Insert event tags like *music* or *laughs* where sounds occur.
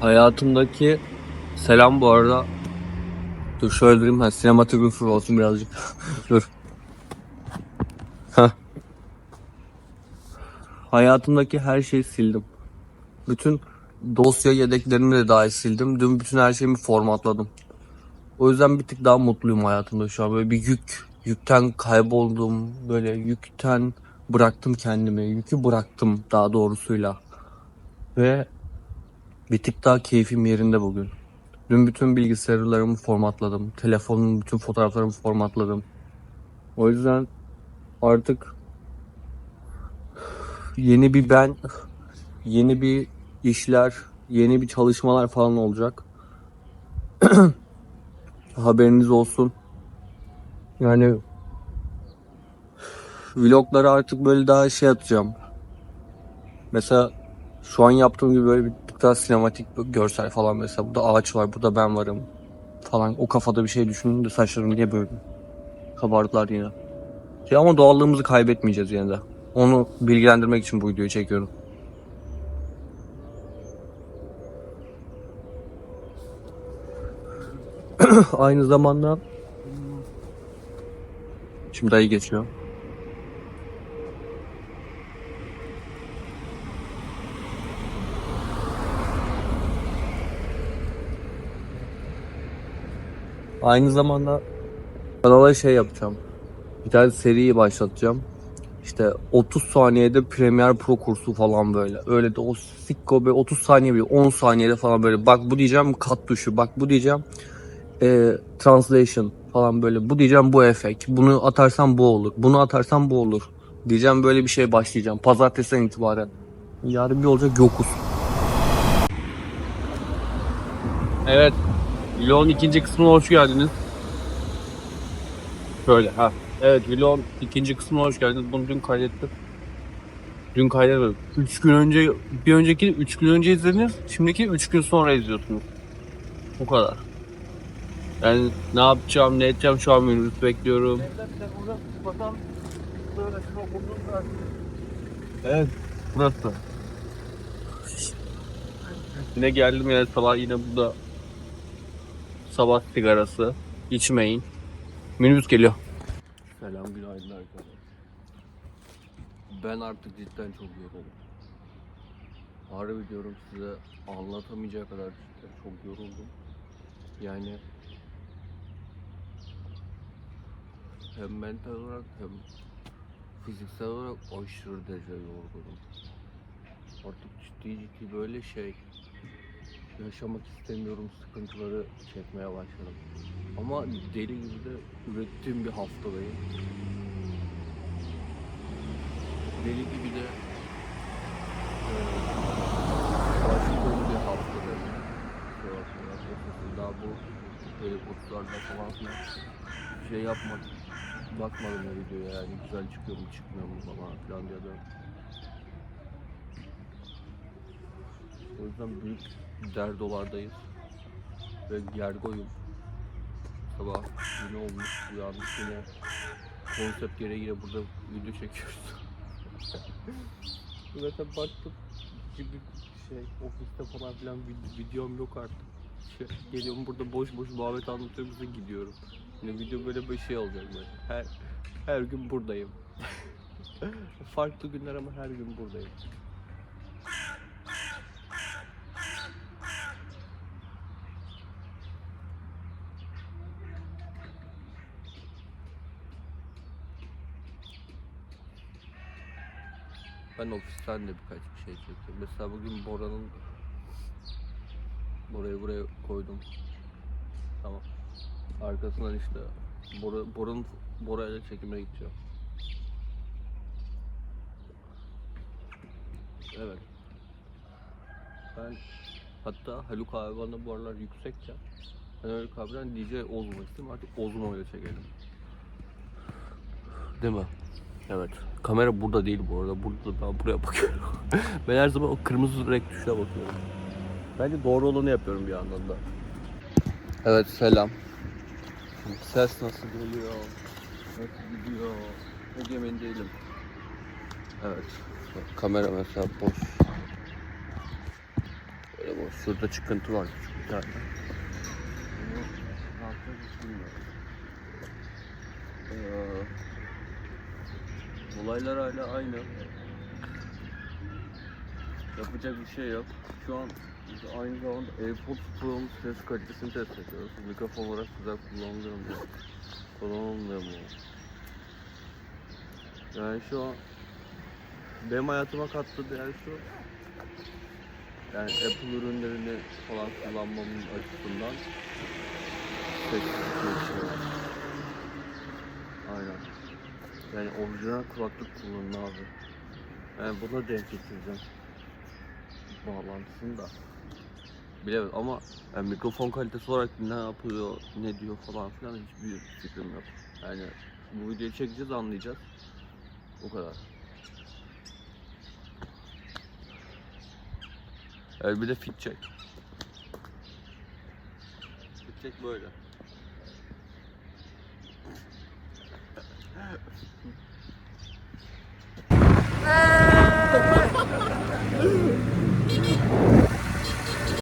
Hayatımdaki selam bu arada. Dur şöyle durayım. Ha, sinematografer olsun birazcık. *laughs* Dur. Hah. Hayatımdaki her şeyi sildim. Bütün dosya yedeklerimi de dahi sildim. Dün bütün her şeyimi formatladım. O yüzden bir tık daha mutluyum hayatımda şu an. Böyle bir yük, yükten kayboldum. Böyle yükten bıraktım kendimi. Yükü bıraktım daha doğrusuyla. Ve bir tık daha keyfim yerinde bugün. Dün bütün bilgisayarlarımı formatladım. Telefonumun bütün fotoğraflarımı formatladım. O yüzden artık yeni bir ben, yeni bir işler, yeni bir çalışmalar falan olacak. *clears throat* Haberiniz olsun. Yani vlogları artık böyle daha şey atacağım. Mesela şu an yaptığım gibi böyle bir daha sinematik görsel falan mesela. Burada ağaç var, burada ben varım falan. O kafada bir şey düşündüm de saçlarım niye böyle kabardılar yine. Ya ama doğallığımızı kaybetmeyeceğiz yine de. Onu bilgilendirmek için bu videoyu çekiyorum. *clears throat* Aynı zamanda Şimdi dayı geçiyor. Aynı zamanda kanala şey yapacağım. Bir tane seriyi başlatacağım. İşte 30 saniyede Premiere Pro kursu falan böyle. Öyle de o sikko böyle 30 saniye bir 10 saniyede falan böyle. Bak bu diyeceğim kat tuşu. Bak bu diyeceğim e, translation falan böyle. Bu diyeceğim bu efekt. Bunu atarsam bu olur. Bunu atarsam bu olur. Diyeceğim böyle bir şey başlayacağım. Pazartesiden itibaren. Yarın bir olacak yokuz. Evet. Vlogun ikinci kısmına hoş geldiniz. Şöyle ha. Evet vlogun ikinci kısmına hoş geldiniz. Bunu dün kaydettim. Dün kaydetmedim. 3 gün önce, bir önceki 3 gün önce izlediniz. Şimdiki 3 gün sonra izliyorsunuz. Bu kadar. Yani ne yapacağım, ne edeceğim şu an minibüs bekliyorum. Evet, burası. Yine geldim yani sabah yine burada sabah sigarası içmeyin. Minibüs geliyor. Selam günaydın arkadaşlar. Ben artık cidden çok yoruldum. Harbi diyorum size anlatamayacağı kadar cidden çok yoruldum. Yani hem mental olarak hem fiziksel olarak aşırı derece yorgunum. Artık ciddi ciddi böyle şey yaşamak istemiyorum sıkıntıları çekmeye başladım. Ama deli gibi de ürettiğim bir haftadayım. Deli gibi de eee, başladığım bir haftadayım. Daha bu helikopterlerle falan filan şey yapmadım. Bakmadım o videoya yani güzel çıkıyor mu çıkmıyor mu falan filan diye de. O yüzden büyük derdolardayız. Ve gergoyum. Sabah yine olmuş, uyandık yine konsept gereği yine burada video çekiyoruz. *laughs* Zaten baktım gibi şey ofiste falan filan vid- videom yok artık. Şey, geliyorum burada boş boş muhabbet anlatıyorum size gidiyorum. Yine video böyle bir şey olacak böyle. Her her gün buradayım. *laughs* Farklı günler ama her gün buradayım. Ben ofisten de birkaç bir şey çektim. Mesela bugün Bora'nın Bora'yı buraya koydum. Tamam. Arkasından işte Bora, Bora'nın Bora çekime gideceğim. Evet. Ben hatta Haluk abi bana bu aralar yüksekçe ben Haluk abiden DJ Ozmo istedim artık Ozmo ile çekelim. Değil mi? Evet. Kamera burada değil bu arada. Burada ben buraya bakıyorum. *laughs* ben her zaman o kırmızı renk tuşuna bakıyorum. Bence doğru olanı yapıyorum bir yandan da. Evet selam. Ses nasıl geliyor? Nasıl gidiyor? Ne emin değilim. Evet. Bak, kamera mesela boş. Böyle boş. Şurada çıkıntı var küçük bir tane. Ee, olaylar hala aynı. Yapacak bir şey yok. Şu an biz aynı zamanda AirPods Pro'nun ses kalitesini test ediyoruz. Mikrofon olarak güzel kullanılıyor mu? Kullanılmıyor mu? Yani şu an benim hayatıma kattığı değer şu. Yani Apple ürünlerini falan kullanmamın açısından sessiz geçiyor. Aynen. Yani orijinal kulaklık kullanın abi. Yani buna denk getireceğim. Bağlantısını da. Bilemedim ama yani mikrofon kalitesi olarak ne yapıyor, ne diyor falan filan hiçbir fikrim yok. Yani bu videoyu çekeceğiz anlayacağız. O kadar. Evet bir de fit check. Fit check böyle.